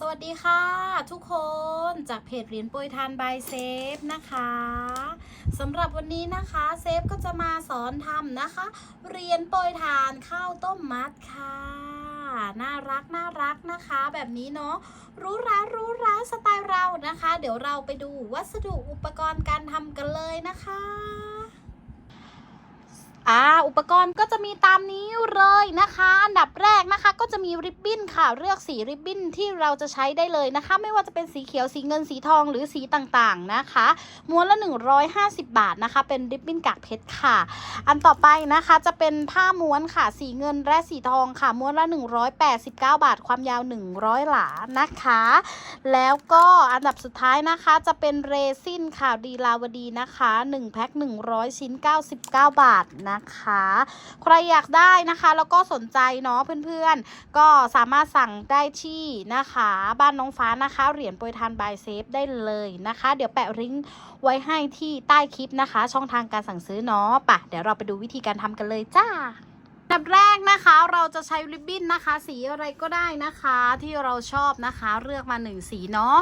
สวัสดีค่ะ ทุกคนจากเพจเหรียญปรยทานบายเซฟนะคะสำหรับวันนี้นะคะเซฟก็จะมาสอนทำนะคะ เหรียญปรยทานข้าวต้มมัดค่ะ น่ารักน่ารักนะคะ แบบนี้เนาะรู้ร้ารู้ร้าสไตล์เรานะคะ เดี๋ยวเราไปดูวัสดุอุปกรณ์การทำกันเลยนะคะ อ่าอุปกรณ์ก็จะมีตามนี้เลยนะคะ อันดับแรกนะคะก็จะมีริบบิ้นค่ะเลือกสีริบบิ้นที่เราจะใช้ได้เลยนะคะ ไม่ว่าจะเป็นสีเขียวสีเงินสีทองหรือสีต่างๆนะคะม้วนละ 150 บาทนะคะ เป็นริบบิ้นกากเพชรค่ะ อันต่อไปนะคะจะเป็นผ้าม้วนค่ะสีเงินและสีทองค่ะม้วนละ 189 บาท ความยาว 100 หลานะคะ แล้วก็อันดับสุดท้ายนะคะจะเป็นเรซินค่ะดีลาวดีนะคะ1แพ็ค100 ชิ้น 99 บาทนะคะ ใครอยากได้นะคะ แล้วก็สนใจเนาะเพื่อนๆ ก็สามารถสั่งได้ที่นะคะ บ้านน้องฟ้านะคะ เหรียญโปรยทานบายเซฟได้เลยนะคะ เดี๋ยวแปะลิงก์ไว้ให้ที่ใต้คลิปนะคะ ช่องทางการสั่งซื้อเนาะปะเดี๋ยวเราไปดูวิธีการทำกันเลยจ้า ดับแรกนะคะ เราจะใช้ริบบิ้นนะคะ สีอะไรก็ได้นะคะที่เราชอบนะคะเลือกมา1สีเนาะ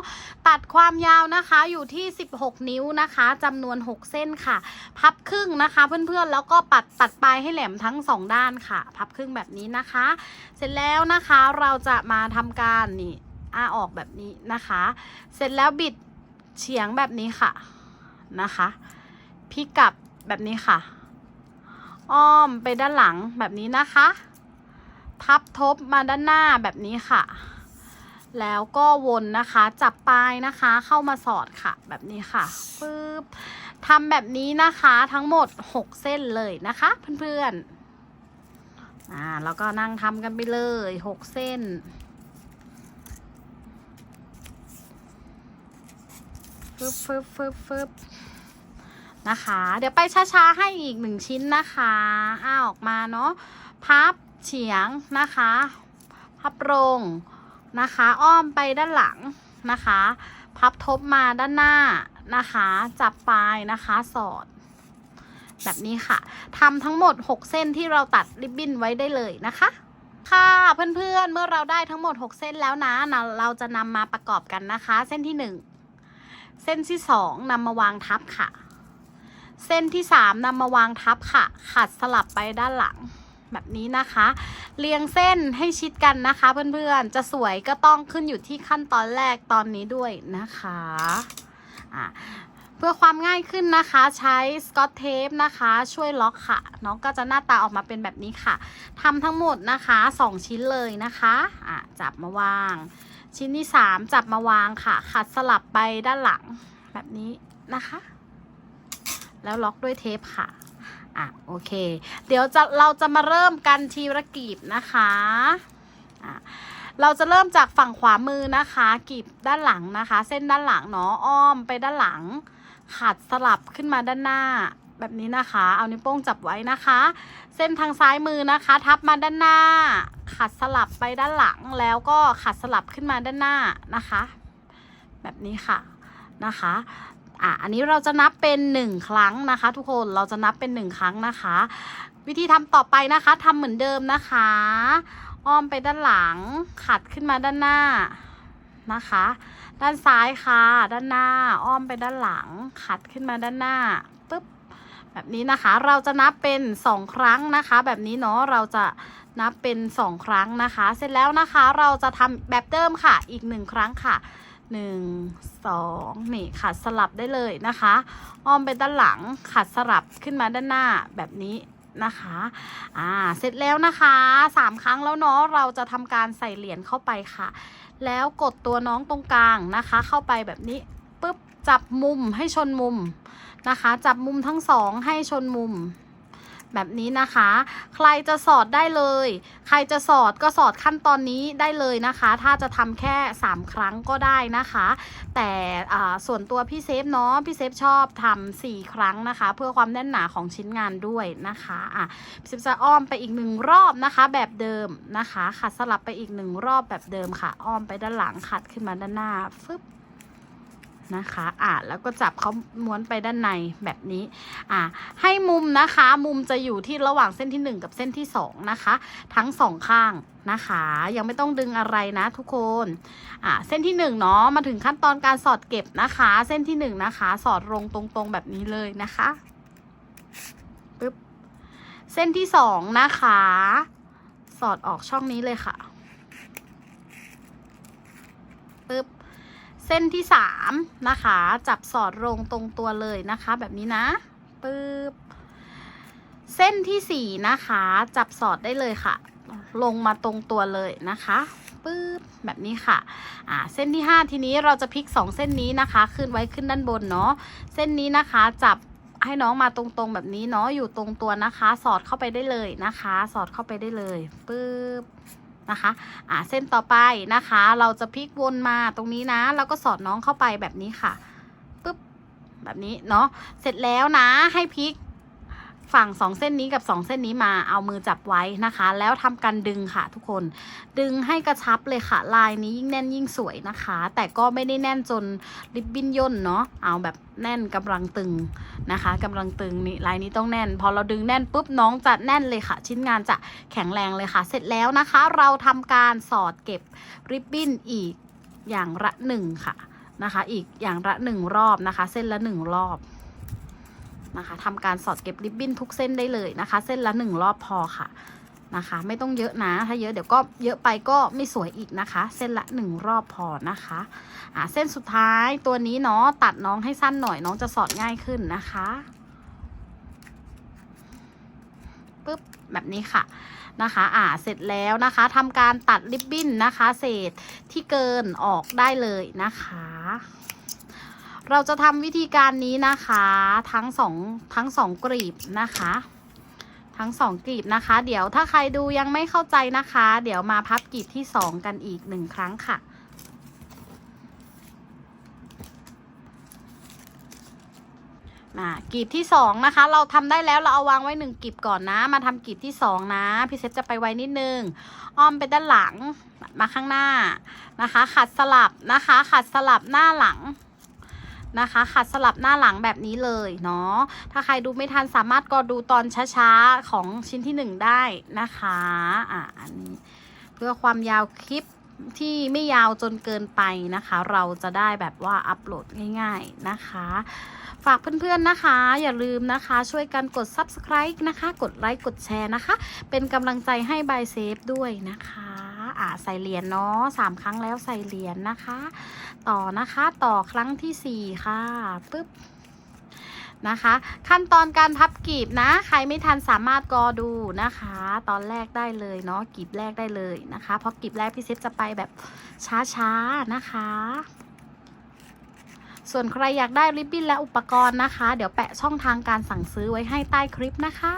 ตัดความยาวนะคะอยู่ที่ 16 นิ้วนะคะจำนวน 6 เส้นค่ะ พับครึ่งนะคะ เพื่อนๆแล้วก็ปัดตัดปลายให้แหลมทั้ง 2 ด้านค่ะ พับครึ่งแบบนี้นะคะ เสร็จแล้วนะคะเราจะมาทำการนี่อาออกแบบนี้นะคะ เสร็จแล้วบิดเฉียงแบบนี้ค่ะนะคะพลิกกลับแบบนี้ค่ะ อ้อมไปด้านหลังแบบนี้นะคะ พับทบมาด้านหน้าแบบนี้ค่ะ แล้วก็วนนะคะ จับปลายนะคะ เข้ามาสอดค่ะ แบบนี้ค่ะปึ๊บทำแบบนี้นะคะทั้งหมด 6 เส้นเลยนะคะ เพื่อนๆอ่าแล้วก็นั่งทำกันไปเลย 6 เส้นฟึบฟึบฟึบฟึบ นะคะ เดี๋ยวไปช้าๆให้อีกหนึ่งชิ้นนะคะอ้าออกมาเนาะพับเฉียงนะคะ พับลงนะคะ อ้อมไปด้านหลังนะคะ พับทบมาด้านหน้านะคะ จับปลายนะคะสอด แบบนี้ค่ะทำทั้งหมด 6 เส้นที่เราตัดริบบิ้นไว้ได้เลยนะคะค่ะเพื่อนๆเมื่อเราได้ทั้งหมด 6 เส้นแล้วนะ เราจะนำมาประกอบกันนะคะ เส้นที่ 1 เส้นที่ 2นำมาวางทับค่ะ เส้นที่ 3นำมาวางทับค่ะ ขัดสลับไปด้านหลังแบบนี้นะคะ เรียงเส้นให้ชิดกันนะคะ เพื่อนๆ จะสวยก็ต้องขึ้นอยู่ที่ขั้นตอนแรกตอนนี้ด้วยนะคะอะเพื่อความง่ายขึ้นนะคะใช้สกอตเทปนะคะ ช่วยล็อกค่ะ น้องก็จะหน้าตาออกมาเป็นแบบนี้ค่ะทำทั้งหมดนะคะ 2 ชิ้นเลยนะคะอะจับมาวาง ชิ้นที่ 3 จับมาวางค่ะ ขัดสลับไปด้านหลังแบบนี้นะคะ แล้วล็อกด้วยเทปค่ะ อะ โอเค เดี๋ยวจะเราจะมาเริ่มกันทีละกีบนะคะอะเราจะเริ่มจากฝั่งขวามือนะคะกีบด้านหลังนะคะ เส้นด้านหลังเนาะอ้อมไปด้านหลัง ขัดสลับขึ้นมาด้านหน้าแบบนี้นะคะ เอานิ้วโป้งจับไว้นะคะ เส้นทางซ้ายมือนะคะ ทับมาด้านหน้า ขัดสลับไปด้านหลังแล้วก็ขัดสลับขึ้นมาด้านหน้านะคะ แบบนี้ค่ะนะคะ อะอันนี้เราจะนับเป็นหนึ่งครั้งนะคะ ทุกคนเราจะนับเป็นหนึ่งครั้งนะคะ วิธีทำต่อไปนะคะทำเหมือนเดิมนะคะ อ้อมไปด้านหลังขัดขึ้นมาด้านหน้านะคะ ด้านซ้ายค่ะ ด้านหน้า อ้อมไปด้านหลัง ขัดขึ้นมาด้านหน้าปึ๊บแบบนี้นะคะ เราจะนับเป็นสองครั้งนะคะ แบบนี้เนาะเราจะนับเป็นสองครั้งนะคะ เสร็จแล้วนะคะ เราจะทำแบบเดิมค่ะอีกหนึ่งครั้งค่ะ หนึ่งสองนี่ขัดสลับได้เลยนะคะ อ้อมไปด้านหลังขัดสลับขึ้นมาด้านหน้าแบบนี้นะคะ อ่า เสร็จแล้วนะคะสามครั้งแล้วเนาะ เราจะทำการใส่เหรียญเข้าไปค่ะ แล้วกดตัวน้องตรงกลางนะคะ เข้าไปแบบนี้ปุ๊บ จับมุมให้ชนมุมนะคะ จับมุมทั้งสองให้ชนมุม แบบนี้นะคะ ใครจะสอดได้เลย ใครจะสอดก็สอดขั้นตอนนี้ได้เลยนะคะ ถ้าจะทำแค่ 3 ครั้งก็ได้นะคะ แต่ส่วนตัวพี่เซฟเนาะพี่เซฟชอบทำ4ครั้งนะคะ เพื่อความแน่นหนาของชิ้นงานด้วยนะคะอะพี่เซฟจะอ้อมไปอีกหนึ่งรอบนะคะ แบบเดิมนะคะ ขัดสลับไปอีกหนึ่งรอบแบบเดิมค่ะ อ้อมไปด้านหลังขัดขึ้นมาด้านหน้าฟึบ นะคะอ่าแล้วก็จับเขาม้วนไปด้านในแบบนี้อ่าให้มุมนะคะ มุมจะอยู่ที่ระหว่างเส้นที่ 1 กับเส้นที่ 2 นะคะ ทั้งสองข้างนะคะ ยังไม่ต้องดึงอะไรนะทุกคนอ่าเส้นที่1เนาะมาถึงขั้นตอนการสอดเก็บนะคะ เส้นที่1นะคะ สอดลงตรงๆแบบนี้เลยนะคะปึ๊บเส้นที่2นะคะ สอดออกช่องนี้เลยค่ะ ปึ๊บ เส้นที่สามนะคะ จับสอดลงตรงตัวเลยนะคะ แบบนี้นะปึ๊บเส้นที่สี่นะคะ จับสอดได้เลยค่ะ ลงมาตรงตัวเลยนะคะปึ๊บแบบนี้ค่ะ อ่า เส้นที่ห้าทีนี้เราจะพลิกสองเส้นนี้นะคะ ขึ้นไว้ขึ้นด้านบนเนาะ เส้นนี้นะคะจับให้น้องมาตรงๆแบบนี้เนาะ อยู่ตรงตัวนะคะ สอดเข้าไปได้เลยนะคะ สอดเข้าไปได้เลย ปึ๊บ นะคะอ่าเส้นต่อไปนะคะ เราจะพลิกวนมาตรงนี้นะ แล้วก็สอดน้องเข้าไปแบบนี้ค่ะปึ๊บแบบนี้เนาะเสร็จแล้วนะให้พลิก ฝั่งสองเส้นนี้กับสองเส้นนี้มาเอามือจับไว้นะคะ แล้วทำการดึงค่ะทุกคน ดึงให้กระชับเลยค่ะ ลายนี้ยิ่งแน่นยิ่งสวยนะคะ แต่ก็ไม่ได้แน่นจนริบบิ้นย่นเนาะเอาแบบแน่นกำลังตึงนะคะกำลังตึงนี่ลายนี้ต้องแน่น พอเราดึงแน่นปุ๊บน้องจะแน่นเลยค่ะ ชิ้นงานจะแข็งแรงเลยค่ะ เสร็จแล้วนะคะ เราทำการสอดเก็บริบบิ้นอีกอย่างละหนึ่งค่ะนะคะ อีกอย่างละหนึ่งรอบนะคะ เส้นละหนึ่งรอบ นะคะทำการสอดเก็บริบบิ้นทุกเส้นได้เลยนะคะ เส้นละหนึ่งรอบพอค่ะนะคะ ไม่ต้องเยอะนะ ถ้าเยอะเดี๋ยวก็เยอะไปก็ไม่สวยอีกนะคะ เส้นละหนึ่งรอบพอนะคะอ่าเส้นสุดท้ายตัวนี้เนาะตัดน้องให้สั้นหน่อยน้องจะสอดง่ายขึ้นนะคะปึ๊บแบบนี้ค่ะนะคะอ่าเสร็จแล้วนะคะทำการตัดริบบิ้นนะคะ เศษที่เกินออกได้เลยนะคะ เราจะทำวิธีการนี้นะคะทั้งสองทั้งสองกรีบนะคะ ทั้งสองกรีบนะคะ เดี๋ยวถ้าใครดูยังไม่เข้าใจนะคะ เดี๋ยวมาพับกรีบที่สองกันอีกหนึ่งครั้งค่ะอ่ากลีบที่สองนะคะ เราทำได้แล้วเราเอาวางไว้หนึ่งกลีบก่อนนะ มาทำกลีบที่สองนะพี่เซฟจะไปไว้นิดนึงอ้อมไปด้านหลังมาข้างหน้านะคะ ขัดสลับนะคะ ขัดสลับหน้าหลัง นะคะ ขัดสลับหน้าหลังแบบนี้เลยเนาะถ้าใครดูไม่ทันสามารถก็ดูตอนช้าๆของชิ้นที่หนึ่งได้นะคะอ่าอันนี้เพื่อความยาวคลิปที่ไม่ยาวจนเกินไปนะคะ เราจะได้แบบว่าอัปโหลดง่าย ๆนะคะ ฝากเพื่อนๆนะคะ อย่าลืมนะคะ ช่วยกันกด subscribe นะคะ กดไลค์กดแชร์นะคะ เป็นกำลังใจให้บายเซฟด้วยนะคะ อ่าใส่เหรียญเนาะสามครั้งแล้วใส่เหรียญนะคะ ต่อนะคะ ต่อครั้งที่สี่ค่ะปึ๊บนะคะ ขั้นตอนการพับกีบนะ ใครไม่ทันสามารถกอดูนะคะ ตอนแรกได้เลยเนาะกีบแรกได้เลยนะคะ เพราะกีบแรกพี่เซฟจะไปแบบช้าๆนะคะ ส่วนใครอยากได้ริบบิ้นและอุปกรณ์นะคะ เดี๋ยวแปะช่องทางการสั่งซื้อไว้ให้ใต้คลิปนะคะ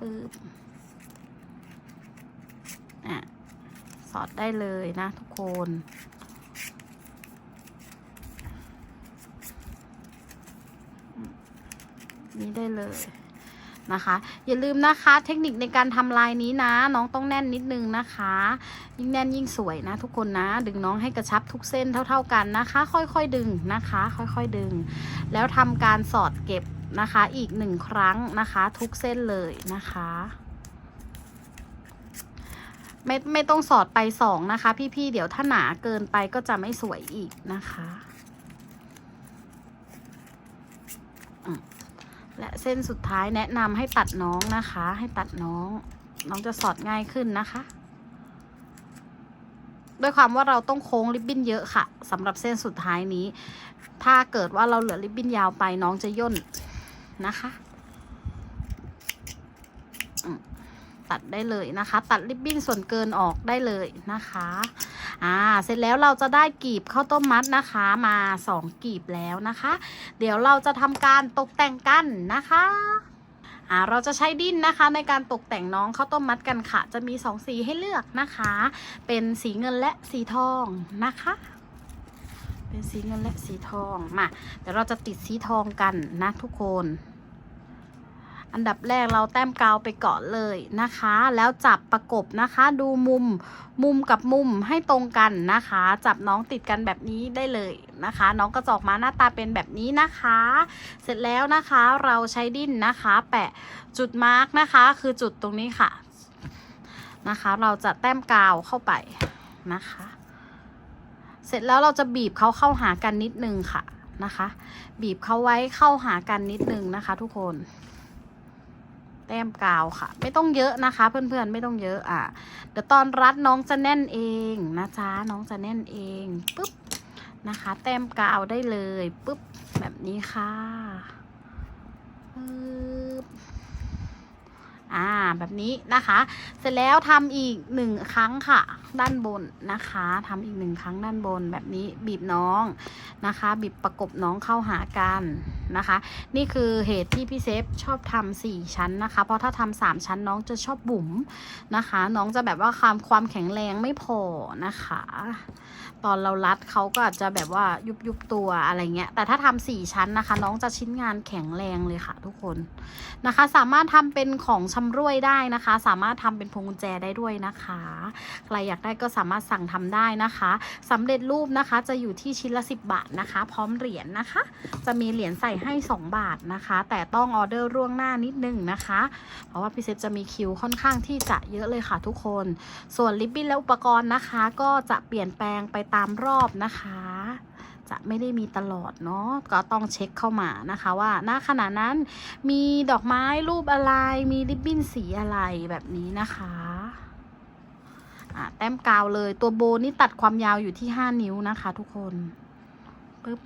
ปึ๊บอะ สอดได้เลยนะทุกคน นี่ได้เลยนะคะ อย่าลืมนะคะเทคนิคในการทำลายนี้นะ น้องต้องแน่นนิดนึงนะคะ ยิ่งแน่นยิ่งสวยนะทุกคนนะ ดึงน้องให้กระชับทุกเส้นเท่า ๆกันนะคะ ค่อยๆดึงนะคะ ค่อยๆดึง แล้วทำการสอดเก็บนะคะ อีกหนึ่งครั้งนะคะ ทุกเส้นเลยนะคะ ไม่ไม่ต้องสอดไปสองนะคะ พี่ๆเดี๋ยวถ้าหนาเกินไปก็จะไม่สวยอีกนะคะและเส้นสุดท้ายแนะนำให้ตัดน้องนะคะ ให้ตัดน้อง น้องจะสอดง่ายขึ้นนะคะ ด้วยความว่าเราต้องโค้งริบบิ้นเยอะค่ะสำหรับเส้นสุดท้ายนี้ ถ้าเกิดว่าเราเหลือริบบิ้นยาวไปน้องจะย่นนะคะอืม ตัดได้เลยนะคะ ตัดริบบิ้นส่วนเกินออกได้เลยนะคะอ่าเสร็จแล้วเราจะได้กีบข้าวต้มมัดนะคะมาสองกีบแล้วนะคะ เดี๋ยวเราจะทำการตกแต่งกันนะคะอ่าเราจะใช้ดินนะคะในการตกแต่งน้องข้าวต้มมัดกันค่ะ จะมีสองสีให้เลือกนะคะ เป็นสีเงินและสีทองนะคะ เป็นสีเงินและสีทองมาเดี๋ยวเราจะติดสีทองกันนะทุกคน อันดับแรกเราแต้มกาวไปก่อนเลยนะคะ แล้วจับประกบนะคะดูมุมมุมกับมุมให้ตรงกันนะคะ จับน้องติดกันแบบนี้ได้เลยนะคะ น้องกระจอกมาหน้าตาเป็นแบบนี้นะคะ เสร็จแล้วนะคะเราใช้ดิ้นนะคะ แปะจุดมาร์กนะคะ คือจุดตรงนี้ค่ะนะคะ เราจะแต้มกาวเข้าไปนะคะ เสร็จแล้วเราจะบีบเขาเข้าหากันนิดนึงค่ะนะคะ บีบเขาไว้เข้าหากันนิดนึงนะคะ ทุกคน ต้มกาวค่ะ ไม่ต้องเยอะนะคะ เพื่อนๆไม่ต้องเยอะอะเดี๋ยวตอนรัดน้องจะแน่นเองนะจ๊ะน้องจะแน่นเองปุ๊บนะคะ แต้มกาวได้เลยปุ๊บแบบนี้ค่ะปึ๊บอ่าแบบนี้นะคะ เสร็จแล้วทำอีกหนึ่งครั้งค่ะ ด้านบนนะคะทำอีกหนึ่งครั้งด้านบนแบบนี้บีบน้องนะคะ บีบประกบน้องเข้าหากันนะคะ นี่คือเหตุที่พี่เซฟชอบทำสี่ชั้นนะคะ เพราะถ้าทำสามชั้นน้องจะชอบบุ๋มนะคะ น้องจะแบบว่าความความแข็งแรงไม่พอนะคะ ตอนเรารัดเขาก็อาจจะแบบว่ายุบยุบตัวอะไรเงี้ย แต่ถ้าทำสี่ชั้นนะคะ น้องจะชิ้นงานแข็งแรงเลยค่ะทุกคนนะคะ สามารถทำเป็นของชำร่วยได้นะคะ สามารถทำเป็นพวงกุญแจได้ด้วยนะคะ ใครอยากได้ก็สามารถสั่งทำได้นะคะสำเร็จรูปนะคะจะอยู่ที่ชิ้นละ 10 บาทนะคะ พร้อมเหรียญนะคะ จะมีเหรียญใส่ให้ 2 บาทนะคะ แต่ต้องออเดอร์ล่วงหน้านิดนึงนะคะ เพราะว่าพี่เซฟจะมีคิวค่อนข้างที่จะเยอะเลยค่ะทุกคน ส่วนลิปบิ้นและอุปกรณ์นะคะ ก็จะเปลี่ยนแปลงไปตามรอบนะคะจะไม่ได้มีตลอดเนาะก็ต้องเช็คเข้ามานะคะว่าณขณะนั้นมีดอกไม้รูปอะไร มีริบบิ้นสีอะไรแบบนี้นะคะ อะ แต้มกาวเลย ตัวโบนี่ตัดความยาวอยู่ที่ 5 นิ้วนะคะ ทุกคนปึ๊บ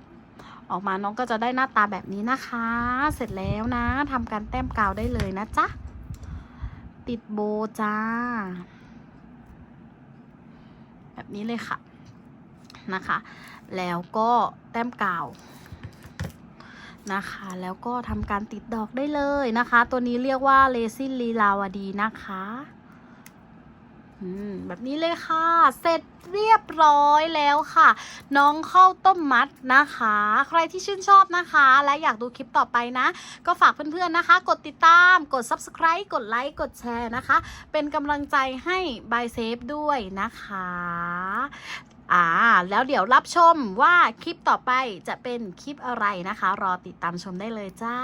ออกมาน้องก็จะได้หน้าตาแบบนี้นะคะ เสร็จแล้วนะทำการแต้มกาวได้เลยนะจ๊ะ ติดโบจ้า แบบนี้เลยค่ะนะคะ แล้วก็แต้มกาวนะคะ แล้วก็ทำการติดดอกได้เลยนะคะ ตัวนี้เรียกว่าเลซินลีลาวดีนะคะ แบบนี้เลยค่ะ เสร็จเรียบร้อยแล้วค่ะ น้องเข้าต้มมัดนะคะ ใครที่ชื่นชอบนะคะ และอยากดูคลิปต่อไปนะ ก็ฝากเพื่อนๆนะคะ กดติดตาม กด subscribe กดไลค์ กดแชร์นะคะ เป็นกำลังใจให้บายเซฟด้วยนะคะอ่าแล้วเดี๋ยวรับชมว่าคลิปต่อไปจะเป็นคลิปอะไรนะคะ รอติดตามชมได้เลยจ้า